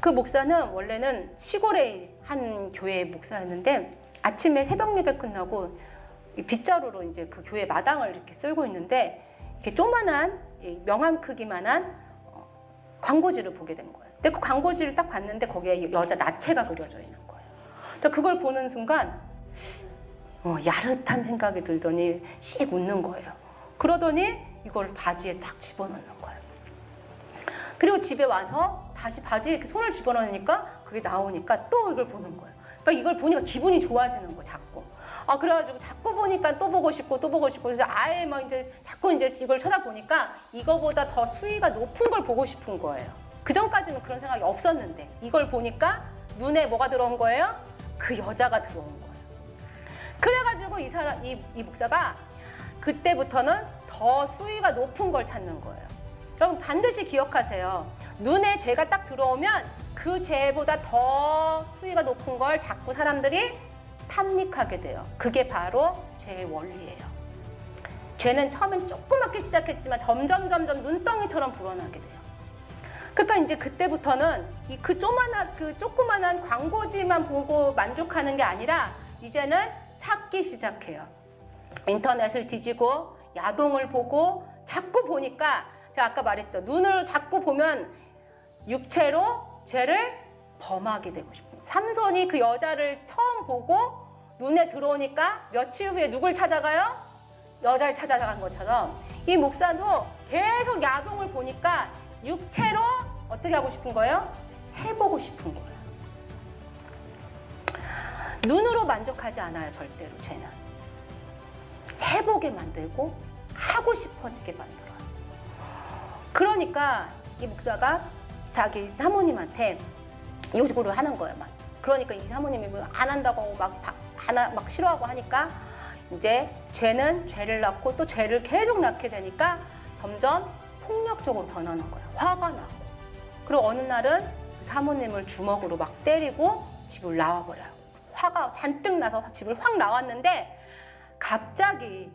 그 목사는 원래는 시골에 한 교회 목사였는데 아침에 새벽 예배 끝나고 이 빗자루로 이제 그 교회 마당을 이렇게 쓸고 있는데 이렇게 조만한 이 명함 크기만한 어, 광고지를 보게 된 거예요. 근데 그 광고지를 딱 봤는데 거기에 여자 나체가 그려져 있는 거예요. 그래서 그걸 보는 순간 어, 야릇한 생각이 들더니 씩 웃는 거예요. 그러더니 이걸 바지에 딱 집어넣는 거예요. 그리고 집에 와서 다시 바지에 이렇게 손을 집어넣으니까 그게 나오니까 또 이걸 보는 거예요. 그러니까 이걸 보니까 기분이 좋아지는 거예요, 자꾸. 아, 그래가지고 자꾸 보니까 또 보고 싶고 또 보고 싶고 그래서 아예 막 이제 자꾸 이제 이걸 쳐다보니까 이거보다 더 수위가 높은 걸 보고 싶은 거예요. 그 전까지는 그런 생각이 없었는데 이걸 보니까 눈에 뭐가 들어온 거예요? 그 여자가 들어온 거예요. 그래가지고 이 사람, 이, 이 목사가 그때부터는 더 수위가 높은 걸 찾는 거예요. 여러분 반드시 기억하세요. 눈에 죄가 딱 들어오면 그 죄보다 더 수위가 높은 걸 자꾸 사람들이 탐닉하게 돼요. 그게 바로 죄의 원리예요. 죄는 처음엔 조그맣게 시작했지만 점점 점점 눈덩이처럼 불어나게 돼요. 그러니까 이제 그때부터는 이그 조만한 그 조그만한 광고지만 보고 만족하는 게 아니라 이제는 찾기 시작해요. 인터넷을 뒤지고 야동을 보고 자꾸 보니까 제가 아까 말했죠. 눈을 자꾸 보면 육체로 죄를 범하게 되고 싶어요. 삼손이 그 여자를 처음 보고 눈에 들어오니까 며칠 후에 누굴 찾아가요? 여자를 찾아간 것처럼 이 목사도 계속 야동을 보니까 육체로 어떻게 하고 싶은 거예요? 해보고 싶은 거예요. 눈으로 만족하지 않아요, 절대로 죄는. 해보게 만들고 하고 싶어지게 만들어요. 그러니까 이 목사가 자기 사모님한테 요구를 하는 거예요, 막. 그러니까 이 사모님이 뭐안 한다고 막, 바- 안 하- 막 싫어하고 하니까 이제 죄는 죄를 낳고 또 죄를 계속 낳게 되니까 점점 폭력적으로 변하는 거예요. 화가 나고. 그리고 어느 날은 그 사모님을 주먹으로 막 때리고 집을 나와버려요. 화가 잔뜩 나서 집을 확 나왔는데 갑자기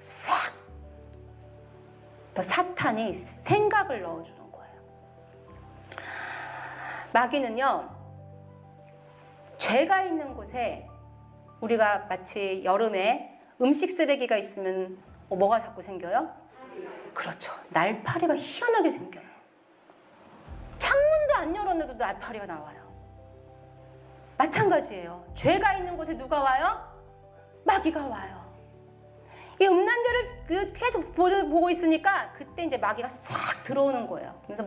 싹또 사탄이 생각을 넣어주는 거예요. 마귀는요, 죄가 있는 곳에 우리가 마치 여름에 음식 쓰레기가 있으면 어, 뭐가 자꾸 생겨요? 그렇죠. 날파리가 희한하게 생겨요. 창문도 안 열었는데도 날파리가 나와요. 마찬가지예요. 죄가 있는 곳에 누가 와요? 마귀가 와요. 이 음란죄를 그 계속 보고 있으니까 그때 이제 마귀가 싹 들어오는 거예요. 그래서